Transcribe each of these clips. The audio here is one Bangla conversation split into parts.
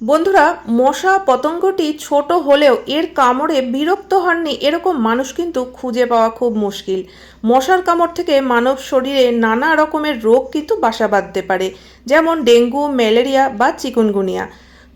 বন্ধুরা, মশা পতঙ্গটি ছোট হলেও এর কামড়ে বিরক্ত হননি এরকম মানুষ কিন্তু খুঁজে পাওয়া খুব মুশকিল। মশার কামড় থেকে মানব শরীরে নানা রকমের রোগ কিন্তু বাসা বাঁধতে পারে, যেমন ডেঙ্গু, ম্যালেরিয়া বা চিকুনগুনিয়া।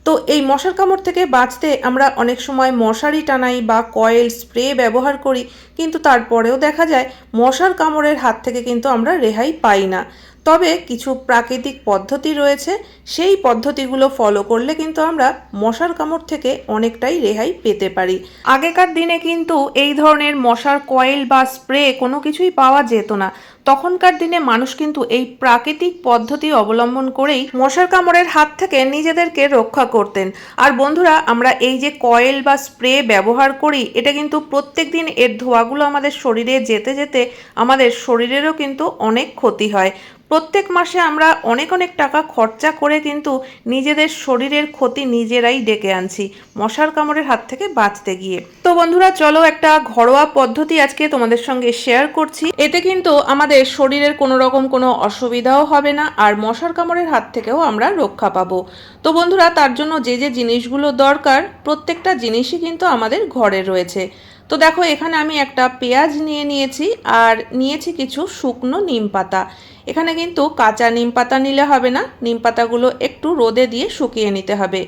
তো এই মশার কামড় থেকে বাঁচতে আমরা অনেক সময় মশারি টানাই বা কয়েল স্প্রে ব্যবহার করি, কিন্তু তারপরেও দেখা যায় মশার কামড়ের হাত থেকে কিন্তু আমরা রেহাই পাই না। তবে কিছু প্রাকৃতিক পদ্ধতি রয়েছে, সেই পদ্ধতিগুলো ফলো করলে কিন্তু আমরা মশার কামড় থেকে অনেকটাই রেহাই পেতে পারি। আগেকার দিনে কিন্তু এই ধরনের মশার কয়েল বা স্প্রে কোনো কিছুই পাওয়া যেত না। তখনকার দিনে মানুষ কিন্তু এই প্রাকৃতিক পদ্ধতি অবলম্বন করেই মশার কামড়ের হাত থেকে নিজেদেরকে রক্ষা করতেন। আর বন্ধুরা, আমরা এই যে কয়েল বা স্প্রে ব্যবহার করি, এটা কিন্তু প্রত্যেক দিন এর ধোঁয়াগুলো আমাদের শরীরে যেতে যেতে আমাদের শরীরেরও কিন্তু অনেক ক্ষতি হয়। প্রত্যেক মাসে আমরা অনেক অনেক টাকা খরচা করে কিন্তু নিজেদের শরীরের ক্ষতি নিজেরাই ডেকে আনছি মশার কামড়ের হাত থেকে বাঁচতে গিয়ে। তো বন্ধুরা, চলো একটা ঘরোয়া পদ্ধতি আজকে তোমাদের সঙ্গে শেয়ার করছি। এতে কিন্তু আমাদের শরীরের কোনো রকম কোনো অসুবিধাও হবে না আর মশার কামড়ের হাত থেকেও আমরা রক্ষা পাবো। তো বন্ধুরা, তার জন্য যে যে জিনিসগুলো দরকার, প্রত্যেকটা জিনিসই কিন্তু আমাদের ঘরে রয়েছে। তো দেখো, এখানে আমি একটা পেঁয়াজ নিয়ে নিয়েছি আর নিয়েছি কিছু শুকনো নিম পাতা। এখানে কিন্তু কাঁচা নিম পাতা নিলে হবে না, নিম পাতাগুলো একটু রোদে দিয়ে শুকিয়ে নিতে হবে।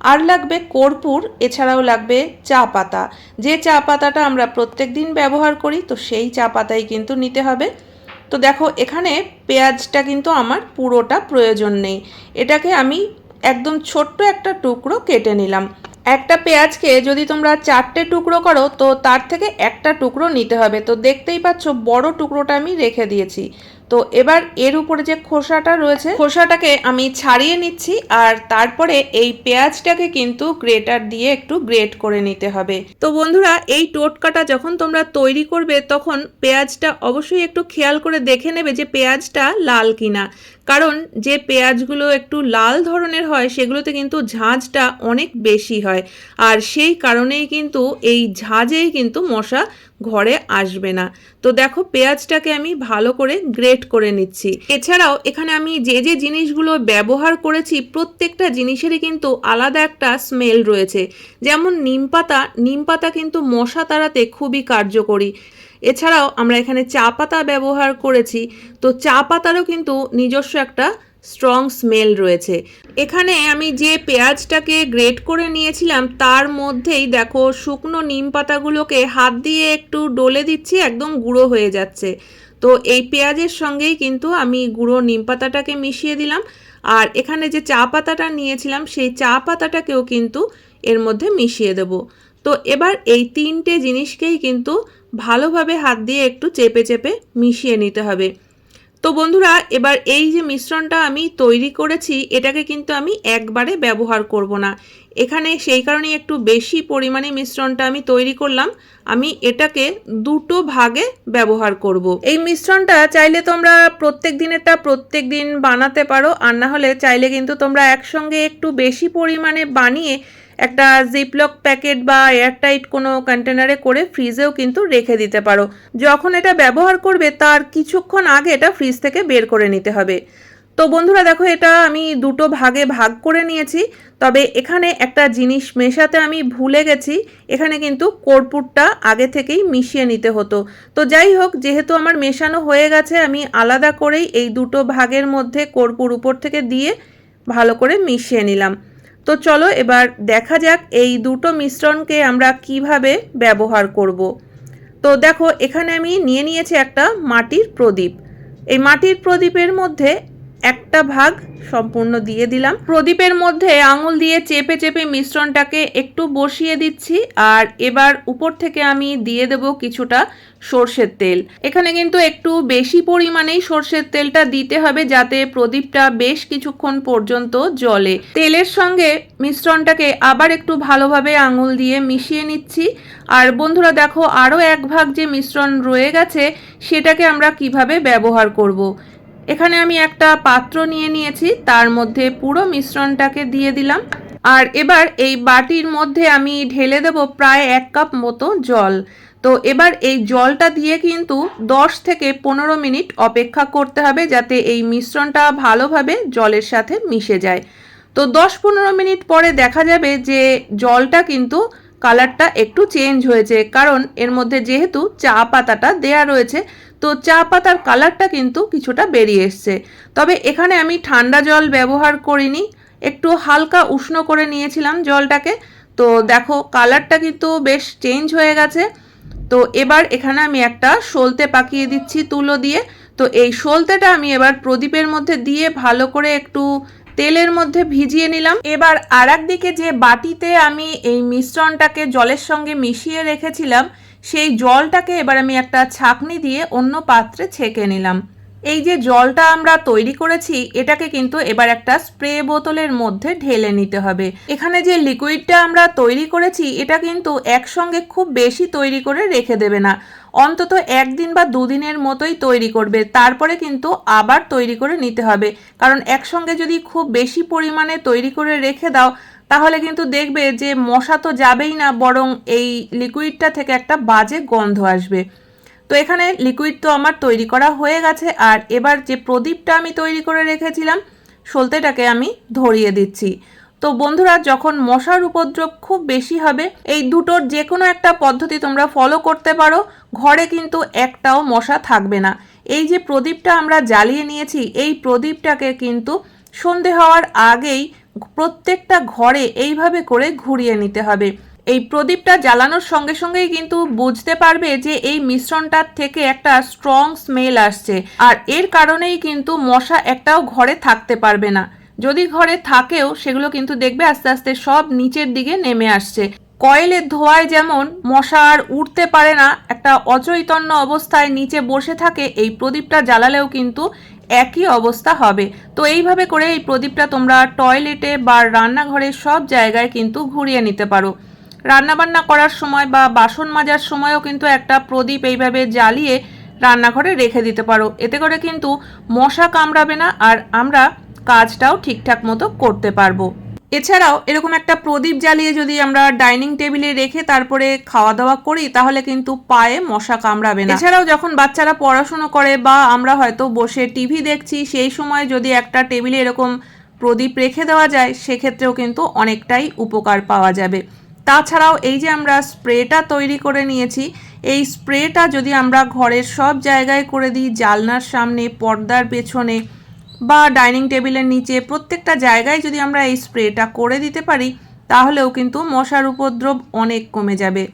আর লাগবে কর্পূর, এছাড়াও লাগবে চা পাতা। যে চা পাতাটা আমরা প্রত্যেক দিন ব্যবহার করি, তো সেই চা পাতাই কিন্তু নিতে হবে। তো দেখো, এখানে পেঁয়াজটা কিন্তু আমার পুরোটা প্রয়োজন নেই। এটাকে আমি একদম ছোট্ট একটা টুকরো কেটে নিলাম। একটা পেঁয়াজকে যদি তোমরা চারটে টুকরো করো, তো তার থেকে একটা টুকরো নিতে হবে। তো দেখতেই পাচ্ছ, বড় টুকরোটা আমি রেখে দিয়েছি। তো এবার এর উপরে যে খোসাটা রয়েছে, খোসাটাকে আমি ছাড়িয়ে নিচ্ছি আর তারপরে এই পেঁয়াজটাকে কিন্তু গ্রেটার দিয়ে একটু গ্রেট করে নিতে হবে। তো বন্ধুরা, এই টোটকাটা যখন তোমরা তৈরি করবে, তখন পেঁয়াজটা অবশ্যই একটু খেয়াল করে দেখে নেবে যে পেঁয়াজটা লাল কিনা। কারণ যে পেঁয়াজগুলো একটু লাল ধরনের হয়, সেগুলোতে কিন্তু ঝাঁঝটা অনেক বেশি হয়। আর সেই কারণেই কিন্তু এই ঝাঁঝেই কিন্তু মশা ঘরে আসবে না। তো দেখো, পেঁয়াজটাকে আমি ভালো করে গ্রেট করে নিচ্ছি। এছাড়াও এখানে আমি যে যে জিনিসগুলো ব্যবহার করেছি, প্রত্যেকটা জিনিসেরই কিন্তু আলাদা একটা স্মেল রয়েছে। যেমন নিম পাতা নিম পাতা কিন্তু মশা তাড়াতে খুবই কার্যকরী। এছাড়াও আমরা এখানে চা পাতা ব্যবহার করেছি। তো চা পাতারও কিন্তু নিজস্ব একটা স্ট্রং স্মেল রয়েছে। এখানে আমি যে পেঁয়াজটাকে গ্রেট করে নিয়েছিলাম, তার মধ্যেই দেখো শুকনো নিম পাতাগুলোকে হাত দিয়ে একটু ডলে দিচ্ছি, একদম গুঁড়ো হয়ে যাচ্ছে। তো এই পেঁয়াজের সঙ্গেই কিন্তু আমি গুঁড়ো নিম পাতাটাকে মিশিয়ে দিলাম। আর এখানে যে চা পাতাটা নিয়েছিলাম, সেই চা পাতাটাকেও কিন্তু এর মধ্যে মিশিয়ে দেব। তো এবার এই তিনটে জিনিসকেই কিন্তু ভালোভাবে হাত দিয়ে একটু চেপে চেপে মিশিয়ে নিতে হবে। তো বন্ধুরা, এবার এই যে মিশ্রণটা আমি তৈরি করেছি, এটাকে কিন্তু আমি একবারে ব্যবহার করব না। এখানে সেই কারণেই একটু বেশি পরিমাণে মিশ্রণটা আমি তৈরি করলাম। আমি এটাকে দুটো ভাগে ব্যবহার করব। এই মিশ্রণটা চাইলে তোমরা প্রত্যেক দিনেরটা প্রত্যেক দিন বানাতে পারো, আর না হলে চাইলে কিন্তু তোমরা একসঙ্গে একটু বেশি পরিমাণে বানিয়ে একটা জিপলক প্যাকেট বা এয়ারটাইট কোনো কন্টেনারে করে ফ্রিজেও কিন্তু রেখে দিতে পারো। যখন এটা ব্যবহার করবে, তার কিছুক্ষণ আগে এটা ফ্রিজ থেকে বের করে নিতে হবে। তো বন্ধুরা, দেখো, এটা আমি দুটো ভাগে ভাগ করে নিয়েছি। তবে এখানে একটা জিনিস মেশাতে আমি ভুলে গেছি। এখানে কিন্তু কর্পূরটা আগে থেকেই মিশিয়ে নিতে হতো। তো যাই হোক, যেহেতু আমার মেশানো হয়ে গেছে, আমি আলাদা করেই এই দুটো ভাগের মধ্যে কর্পূর উপর থেকে দিয়ে ভালো করে মিশিয়ে নিলাম। তো চলো এবার দেখা যাক এই দুটো মিশ্রণকে আমরা কীভাবে ব্যবহার করব। তো দেখো, এখানে আমি নিয়ে নিয়েছি একটা মাটির প্রদীপ এই মাটির প্রদীপের মধ্যে একটা ভাগ সম্পূর্ণ দিয়ে দিলাম। প্রদীপের মধ্যে আঙুল দিয়ে চেপে চেপে মিশ্রণটাকে একটু বসিয়ে দিচ্ছি আর এবার উপর থেকে আমি দিয়ে দেব কিছুটা সর্ষের তেল। এখানে কিন্তু একটু বেশি পরিমাণেই সর্ষের তেলটা দিতে হবে যাতে প্রদীপটা বেশ কিছুক্ষণ পর্যন্ত জ্বলে। তেলের সঙ্গে মিশ্রণটাকে আবার একটু ভালোভাবে আঙুল দিয়ে মিশিয়ে নিচ্ছি। আর বন্ধুরা, দেখো, আরও এক ভাগ যে মিশ্রণ রয়ে গেছে, সেটাকে আমরা কীভাবে ব্যবহার করব। এখানে আমি একটা পাত্র নিয়ে নিয়েছি, তার মধ্যে পুরো মিশ্রণটাকে দিয়ে দিলাম। আর এবার এই বাটির মধ্যে আমি ঢেলে দেব প্রায় এক কাপ মতো জল। তো এবার এই জলটা দিয়ে কিন্তু 10 থেকে পনেরো মিনিট অপেক্ষা করতে হবে যাতে এই মিশ্রণটা ভালোভাবে জলের সাথে মিশে যায়। তো দশ পনেরো মিনিট পরে দেখা যাবে যে জলটা কিন্তু কালারটা একটু চেঞ্জ হয়েছে, কারণ এর মধ্যে যেহেতু চা পাতাটা দেয়া রয়েছে তো চা পাতার কালারটা কিন্তু কিছুটা বেরিয়ে এসছে। তবে এখানে আমি ঠান্ডা জল ব্যবহার করিনি, একটু হালকা উষ্ণ করে নিয়েছিলাম জলটাকে। তো দেখো কালারটা কিন্তু বেশ চেঞ্জ হয়ে গেছে। তো এবার এখানে আমি একটা সলতে পাকিয়ে দিচ্ছি তুলো দিয়ে। তো এই সলতেটা আমি এবার প্রদীপের মধ্যে দিয়ে ভালো করে একটু তেলের মধ্যে ভিজিয়ে নিলাম। এবার আর দিকে যে বাটিতে আমি এই মিশ্রণটাকে জলের সঙ্গে মিশিয়ে রেখেছিলাম, সেই জলটাকে এবার আমি একটা ছাঁকনি দিয়ে অন্য পাত্রে ছেঁকে নিলাম। এই যে জলটা আমরা তৈরি করেছি, এটাকে কিন্তু এবার একটা স্প্রে বোতলের মধ্যে ঢেলে নিতে হবে। এখানে যে লিকুইডটা আমরা তৈরি করেছি, এটা কিন্তু একসঙ্গে খুব বেশি তৈরি করে রেখে দেবে না। অন্তত একদিন বা দুদিনের মতোই তৈরি করবে। তারপরে কিন্তু আবার তৈরি করে নিতে হবে। কারণ একসঙ্গে যদি খুব বেশি পরিমাণে তৈরি করে রেখে দাও, তাহলে কিন্তু দেখবে যে মশা তো যাবেই না, বরং এই লিকুইডটা থেকে একটা বাজে গন্ধ আসবে। তো এখানে লিকুইড তো আমার তৈরি করা হয়ে গেছে, আর এবার যে প্রদীপটা আমি তৈরি করে রেখেছিলাম, সলতেটাকে আমি ধরিয়ে দিচ্ছি। তো বন্ধুরা, যখন মশার উপদ্রব খুব বেশি হবে, এই দুটোর যে কোনো একটা পদ্ধতি তোমরা ফলো করতে পারো, ঘরে কিন্তু একটাও মশা থাকবে না। এই যে প্রদীপটা আমরা জ্বালিয়ে নিয়েছি, এই প্রদীপটাকে কিন্তু সন্ধে হওয়ার আগেই প্রত্যেকটা ঘরে এইভাবে করে ঘুরিয়ে নিতে হবে। এই প্রদীপটা জ্বালানোর সঙ্গে সঙ্গেই কিন্তু বুঝতে পারবে যে এই মিশ্রণটার থেকে একটা স্ট্রং স্মেল আসছে। আর এর কারণেই কিন্তু মশা একটাও ঘরে থাকতে পারবে না। যদি ঘরে থাকেও, সেগুলো কিন্তু দেখবে আস্তে আস্তে সব নিচের দিকে নেমে আসছে। কয়েলের ধোয়ায় যেমন মশা আর উঠতে পারে না, একটা অচৈতন্য অবস্থায় নিচে বসে থাকে, এই প্রদীপটা জ্বালালেও কিন্তু একই অবস্থা হবে। তো এইভাবে করে এই প্রদীপটা তোমরা টয়লেটে বা রান্নাঘরে সব জায়গায় কিন্তু ঘুরিয়ে নিতে পারো। রান্নাবান্না করার সময় বা বাসন মাজার সময়ও কিন্তু একটা প্রদীপ এইভাবে জ্বালিয়ে রান্নাঘরে রেখে দিতে পারো। এতে করে কিন্তু মশা কামড়াবে না আর আমরা কাজটাও ঠিকঠাক মতো করতে পারব। এছাড়াও এরকম একটা প্রদীপ জ্বালিয়ে যদি আমরা ডাইনিং টেবিলে রেখে তারপরে খাওয়া দাওয়া করি, তাহলে কিন্তু পায়ে মশা কামড়াবে না। এছাড়াও যখন বাচ্চারা পড়াশুনো করে বা আমরা হয়তো বসে টিভি দেখছি, সেই সময় যদি একটা টেবিলে এরকম প্রদীপ রেখে দেওয়া যায়, সেক্ষেত্রেও কিন্তু অনেকটাই উপকার পাওয়া যাবে। তাছাড়াও এই যে আমরা স্প্রেটা তৈরি করে নিয়েছি, এই স্প্রেটা যদি আমরা ঘরের সব জায়গায় করে দিই, জালনার সামনে, পর্দার পেছনে বা ডাইনিং টেবিলের নিচে, প্রত্যেকটা জায়গায় যদি আমরা এই স্প্রেটা করে দিতে পারি, তাহলেও কিন্তু মশার উপদ্রব অনেক কমে যাবে।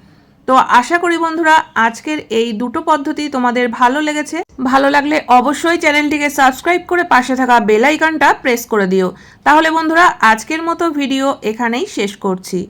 তো আশা করি বন্ধুরা, আজকের এই দুটো পদ্ধতি তোমাদের ভালো লেগেছে। ভালো লাগলে অবশ্যই চ্যানেলটিকে সাবস্ক্রাইব করে পাশে থাকা বেল আইকনটা প্রেস করে দিও। তাহলে বন্ধুরা, আজকের মতো ভিডিও এখানেই শেষ করছি।